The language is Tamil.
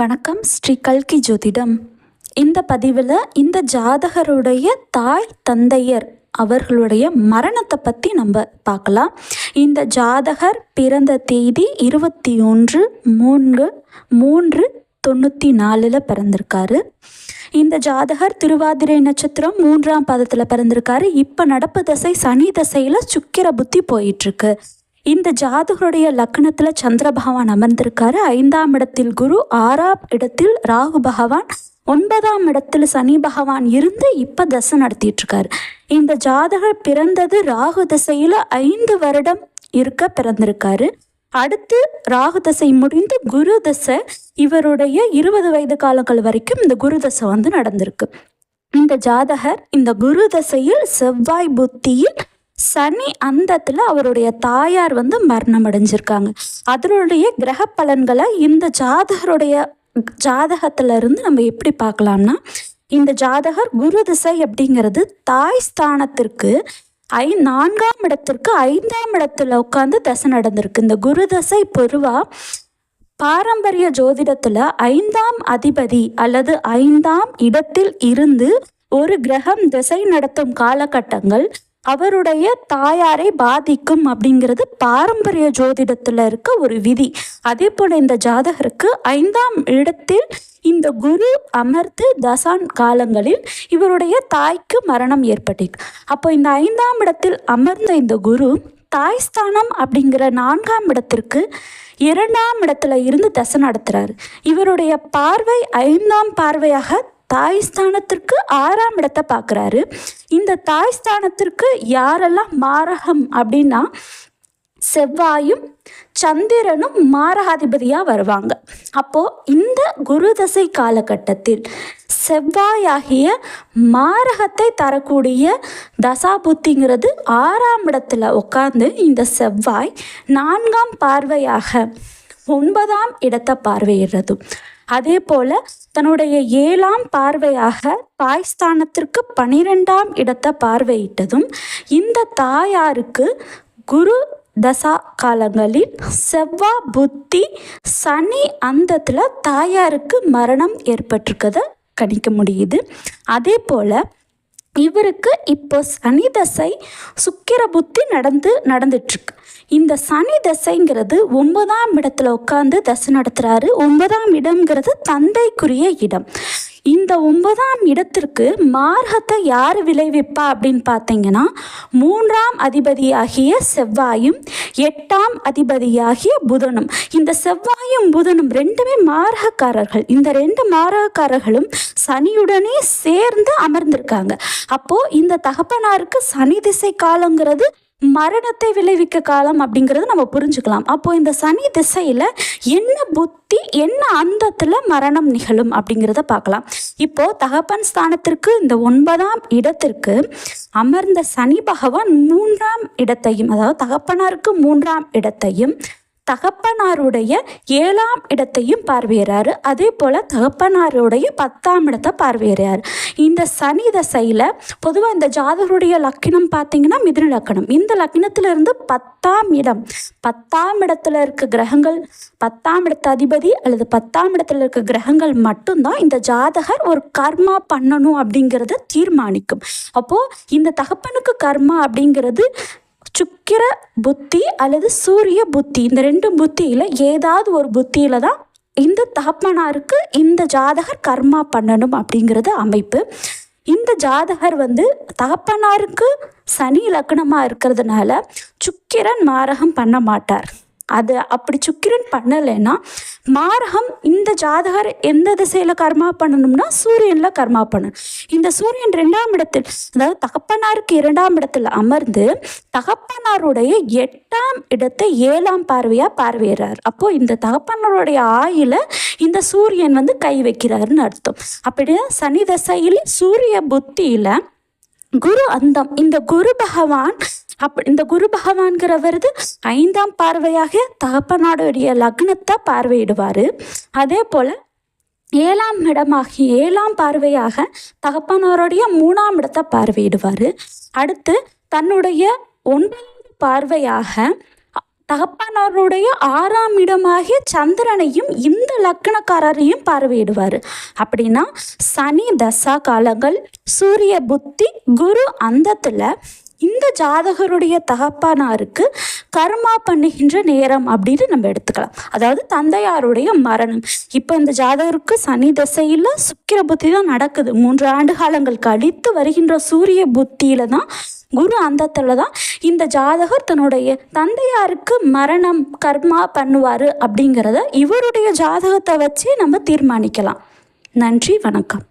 வணக்கம் ஸ்ரீ கல்கி ஜோதிடம். இந்த பதிவில் இந்த ஜாதகருடைய தாய் தந்தையர் அவர்களுடைய மரணத்தை பற்றி நம்ம பார்க்கலாம். இந்த ஜாதகர் பிறந்த தேதி இருபத்தி ஒன்று மூன்று மூன்று தொண்ணூற்றி நாலில் பிறந்திருக்காரு. இந்த ஜாதகர் திருவாதிரை நட்சத்திரம் மூன்றாம் பாதத்தில் பிறந்திருக்காரு. இப்போ நடப்பு தசை சனி தசையில் சுக்கிர புத்தி போயிட்டுருக்கு இந்த ஜாதகருடைய லக்னத்தில் சந்திர பகவான் அமர்ந்திருக்காரு. ஐந்தாம் இடத்தில் குரு ஆறாம் இடத்தில் ராகு பகவான் ஒன்பதாம் இடத்துல சனி பகவான் இருந்து இப்போ தசை நடத்திட்டு இருக்காரு இந்த ஜாதகர் பிறந்தது ராகு தசையில் ஐந்து வருடம் இருக்க பிறந்திருக்காரு. அடுத்து ராகு தசை முடிந்து குரு தசை இவருடைய இருபது வயது காலங்கள் வரைக்கும் இந்த குரு தசை வந்து நடந்திருக்கு. இந்த ஜாதகர் இந்த குரு தசையில் செவ்வாய் புத்தியில் சனி அந்தத்தில் அவருடைய தாயார் வந்து மரணம் அடைஞ்சிருக்காங்க அதனுடைய கிரக பலன்களை இந்த ஜாதகருடைய ஜாதகத்திலிருந்து நம்ம எப்படி பார்க்கலாம்னா இந்த ஜாதகர் குரு திசை அப்படிங்கிறது தாய் ஸ்தானத்திற்கு ஐ நான்காம் இடத்திற்கு ஐந்தாம் இடத்துல உட்காந்து தசை நடந்திருக்கு. இந்த குரு தசை பொதுவாக பாரம்பரிய ஜோதிடத்தில் ஐந்தாம் அதிபதி அல்லது ஐந்தாம் இடத்தில் இருந்து ஒரு கிரகம் திசை நடத்தும் காலகட்டங்கள் அவருடைய தாயாரை பாதிக்கும் அப்படிங்கிறது பாரம்பரிய ஜோதிடத்தில் இருக்க ஒரு விதி. அதே போல இந்த ஜாதகருக்கு ஐந்தாம் இடத்தில் இந்த குரு அமர்த்து தசான் காலங்களில் இவருடைய தாய்க்கு மரணம் ஏற்பட்டிருக்கு. அப்போ இந்த ஐந்தாம் இடத்தில் அமர்ந்த இந்த குரு தாய் ஸ்தானம் அப்படிங்கிற நான்காம் இடத்திற்கு இரண்டாம் இடத்துல இருந்து தசை நடத்துறாரு. இவருடைய பார்வை ஐந்தாம் பார்வையாக தாய் ஸ்தானத்திற்கு ஆறாம் இடத்தை பார்க்குறாரு. இந்த தாய் ஸ்தானத்திற்கு யாரெல்லாம் மாரகம் அப்படின்னா செவ்வாயும் சந்திரனும் மாரகாதிபதியாக வருவாங்க. அப்போது இந்த குரு தசை காலகட்டத்தில் செவ்வாயாகிய மாரகத்தை தரக்கூடிய தசாபுத்திங்கிறது ஆறாம் இடத்துல உட்காந்து இந்த செவ்வாய் நான்காம் பார்வையாக ஒன்பதாம் இடத்தை பார்வையிடுறதும் அதே போல் தன்னுடைய ஏழாம் பார்வையாக தாய்ஸ்தானத்திற்கு பனிரெண்டாம் இடத்தை பார்வையிட்டதும் இந்த தாயாருக்கு குரு தசா காலங்களில் செவ்வா புத்தி சனி அந்தத்தில் தாயாருக்கு மரணம் ஏற்பட்டிருக்கதை கணிக்க முடியுது. அதே போல் இவருக்கு இப்போ சனி தசை சுக்கிர புத்தி நடந்து நடந்துட்டுருக்கு இந்த சனி தசைங்கிறது ஒன்பதாம் இடத்துல உட்காந்து தசை நடத்துகிறாரு ஒன்பதாம் இடம்ங்கிறது தந்தைக்குரிய இடம். இந்த ஒன்பதாம் இடத்திற்கு மார்க்கத்தை யார் விளைவிப்பா அப்படின்னு பார்த்தீங்கன்னா மூன்றாம் அதிபதியாகிய செவ்வாயும் எட்டாம் அதிபதியாகிய புதனும். இந்த செவ்வாயும் புதனும் ரெண்டுமே மாரகக்காரர்கள் இந்த ரெண்டு மாரகக்காரர்களும் சனியுடனே சேர்ந்து அமர்ந்திருக்காங்க. அப்போ இந்த தகப்பனாருக்கு சனி திசை காலங்கிறது மரணத்தை விளைவிக்க காலம் அப்படிங்கிறது நம்ம புரிஞ்சுக்கலாம். அப்போ இந்த சனி திசையில் என்ன புத்தி என்ன அந்தத்தில் மரணம் நிகழும் அப்படிங்கிறத பார்க்கலாம். இப்போ தகப்பன் ஸ்தானத்திற்கு இந்த ஒன்பதாம் இடத்திற்கு அமர்ந்த சனி பகவான் மூன்றாம் இடத்தையும் அதாவது தகப்பனாருக்கு மூன்றாம் இடத்தையும் தகப்பனாருடைய ஏழாம் இடத்தையும் பார்வையிறாரு. அதே போல் தகப்பனாருடைய பத்தாம் இடத்தை பார்வையிறாரு. இந்த சனி தசையில் பொதுவாக இந்த ஜாதகருடைய லக்கினம் பார்த்தீங்கன்னா மிதுன லக்கணம். இந்த லக்கினத்திலிருந்து பத்தாம் இடம் பத்தாம் இடத்துல இருக்க கிரகங்கள் பத்தாம் இடத்து அதிபதி அல்லது பத்தாம் இடத்துல இருக்க கிரகங்கள் மட்டும்தான் இந்த ஜாதகர் ஒரு கர்மா பண்ணணும் அப்படிங்கிறத தீர்மானிக்கும். அப்போது இந்த தகப்பனுக்கு கர்மா அப்படிங்கிறது சுக்கிர புத்தி அல்லது சூரிய புத்தி இந்த ரெண்டு புத்தியில் ஏதாவது ஒரு புத்தியில் தான் இந்த தகப்பனாருக்கு இந்த ஜாதகர் கர்மா பண்ணணும் அப்படிங்கிறது அமைப்பு. இந்த ஜாதகர் வந்து தகப்பனாருக்கு சனி லக்னமாக இருக்கிறதுனால சுக்கிரன் மாரகம் பண்ண மாட்டார். அது அப்படி சுக்கிரன் பண்ணலைன்னா மாரகம் இந்த ஜாதகர் எந்த திசையில் கர்மா பண்ணணும்னா சூரியனில் கர்மா பண்ணணும். இந்த சூரியன் ரெண்டாம் இடத்தில் அதாவது தகப்பனாருக்கு இரண்டாம் இடத்தில் அமர்ந்து தகப்பனாருடைய எட்டாம் இடத்தை ஏழாம் பார்வையாக பார்வையிறார். அப்போது இந்த தகப்பனாருடைய ஆயில இந்த சூரியன் வந்து கை வைக்கிறாருன்னு அர்த்தம். அப்படின்னா சனி தசையில் சூரிய புத்தியில் குரு அந்தம். இந்த குரு பகவான் அப் இந்த குரு பகவான்கிறவரது ஐந்தாம் பார்வையாக தகப்பனாருடைய லக்னத்தை பார்வையிடுவார். அதே போல் ஏழாம் இடமாகி ஏழாம் பார்வையாக தகப்பனாருடைய மூணாம் இடத்தை பார்வையிடுவார். அடுத்து தன்னுடைய ஒன்பதாவது பார்வையாக தகப்பனாருடைய ஆறாம் இடமாகிய சந்திரனையும் இந்த லக்கணக்காரரையும் பார்வையிடுவார். அப்படின்னா சனி தசா காலங்கள் சூரிய புத்தி குரு அந்தத்தில் இந்த ஜாதகருடைய தகப்பனாருக்கு கர்மா பண்ணுகின்ற நேரம் அப்படின்னு நம்ம எடுத்துக்கலாம். அதாவது தந்தையாருடைய மரணம். இப்போ இந்த ஜாதகருக்கு சனி திசையில் சுக்கிர புத்தி தான் நடக்குது. மூன்று ஆண்டு காலங்கள் கழித்து வருகின்ற சூரிய புத்தியில தான் குரு அந்தத்தில் தான் இந்த ஜாதகர் தன்னுடைய தந்தையாருக்கு மரணம் கர்மா பண்ணுவார் அப்படிங்கிறத இவருடைய ஜாதகத்தை வச்சே நம்ம தீர்மானிக்கலாம். நன்றி வணக்கம்.